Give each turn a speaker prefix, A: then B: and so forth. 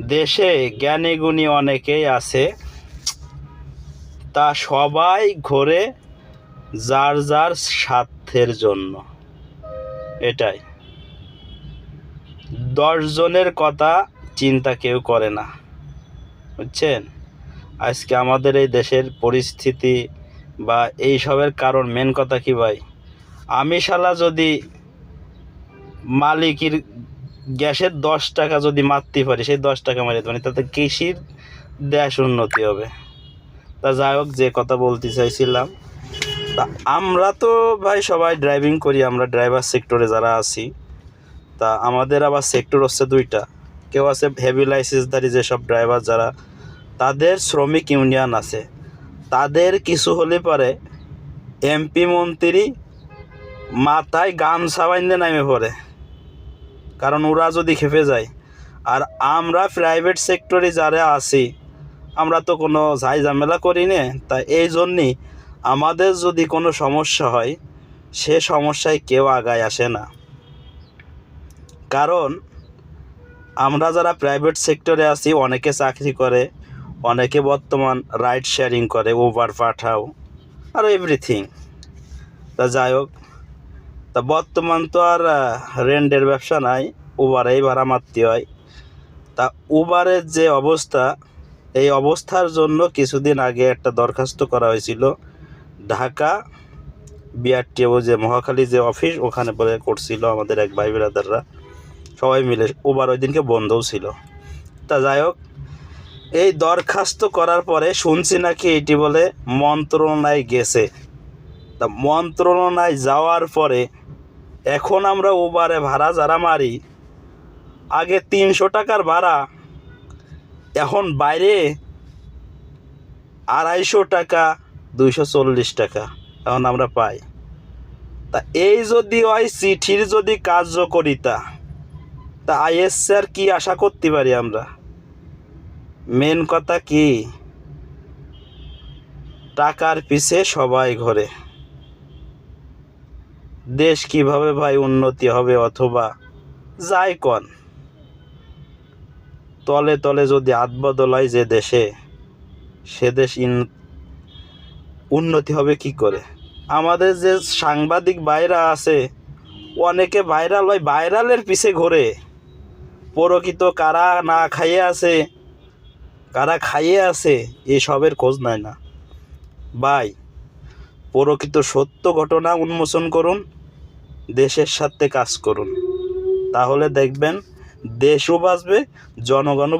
A: দেশে জ্ঞানী গুণী অনেকেই আছে। তা সবাই ঘোরে যার যার স্বার্থের জন্য। এটাই। দশজনের কথা চিন্তা কেউ করে না। বুঝছেন? আজকে আমাদের এই দেশের পরিস্থিতি বা এইসবের কারণ মেন কথা কি ভাই? আমি শালা যদি মালিকের গ্যাসের দশ টাকা যদি মারতে পারি, সেই দশ টাকা মারি মানে তাতে কৃষির দেশ উন্নতি হবে। তা যাই হোক, যে কথা বলতে চাইছিলাম, তা আমরা তো ভাই সবাই ড্রাইভিং করি, আমরা ড্রাইভার সেক্টরে যারা আছি, তা আমাদের আবার সেক্টর হচ্ছে দুইটা। কেউ আছে হেভি লাইসেন্সধারী যেসব ড্রাইভার যারা, তাদের শ্রমিক ইউনিয়ন আছে। তাদের কিছু হলে পরে এমপি মন্ত্রী মাথায় গামছা বাইন্দে নামে পড়ে। কারণ ওরা যদি খেপে যায়। আর আমরা প্রাইভেট সেক্টরে যারা আছি, আমরা তো কোনো ঝাই ঝামেলা করি না। তাই এই জন্যই আমাদের যদি কোনো সমস্যা হয়, সে সমস্যায় কেউ আগায় আসে না। কারণ আমরা যারা প্রাইভেট সেক্টরে আছি, অনেকে চাকরি করে, অনেকে বর্তমান রাইড শেয়ারিং করে উবার পাঠাও, আর এভরিথিং তা যাই হোক তা বর্তমান তো আর রেন্টের ব্যবসা নাই উবারেই ভাড়া মারতে হয়। তা উবারের যে অবস্থা, এই অবস্থার জন্য কিছুদিন আগে একটা দরখাস্ত করা হয়েছিল। ঢাকা বিআরটিও যে মহাখালী যে অফিস ওখানে বলে করছিল আমাদের এক ভাই ব্রাদাররা সবাই মিলে উবার ওই দিনকে বন্ধও ছিল। তা যাই হোক, এই দরখাস্ত করার পরে শুনছি নাকি এটি বলে মন্ত্রণায় গেছে। তা মন্ত্রণায় যাওয়ার পরে এখন আমরা উবারে ভাড়া যারা মারি, আগে তিনশো টাকার ভাড়া, এখন বাইরে আড়াইশো টাকা, দুইশো চল্লিশ টাকা এখন আমরা পাই। তা এই যদি হয়, চিঠির যদি কার্যকরিতা, তা আইএসআর কি আশা করতে পারি আমরা? মেন কথা কি, টাকার পিছে সবাই ঘরে। দেশ কীভাবে ভাই উন্নতি হবে অথবা যাই কন? তলে তলে যদি হাত বদল হয় যে দেশে, সে দেশ উন্নতি হবে কি করে? আমাদের যে সাংবাদিক বাইরা আছে, অনেকে ভাইরাল হয় ভাইরালের পিছে ঘোরে। প্রকৃত কারা না খাইয়ে আছে, কারা খাইয়ে আছে, এসবের খোঁজ নেয় না। ভাই প্রকৃত সত্য ঘটনা উন্মোচন করুন দেশের সাথে কাজ করুন। তাহলে দেখবেন দেশও বাঁচবে জনগণও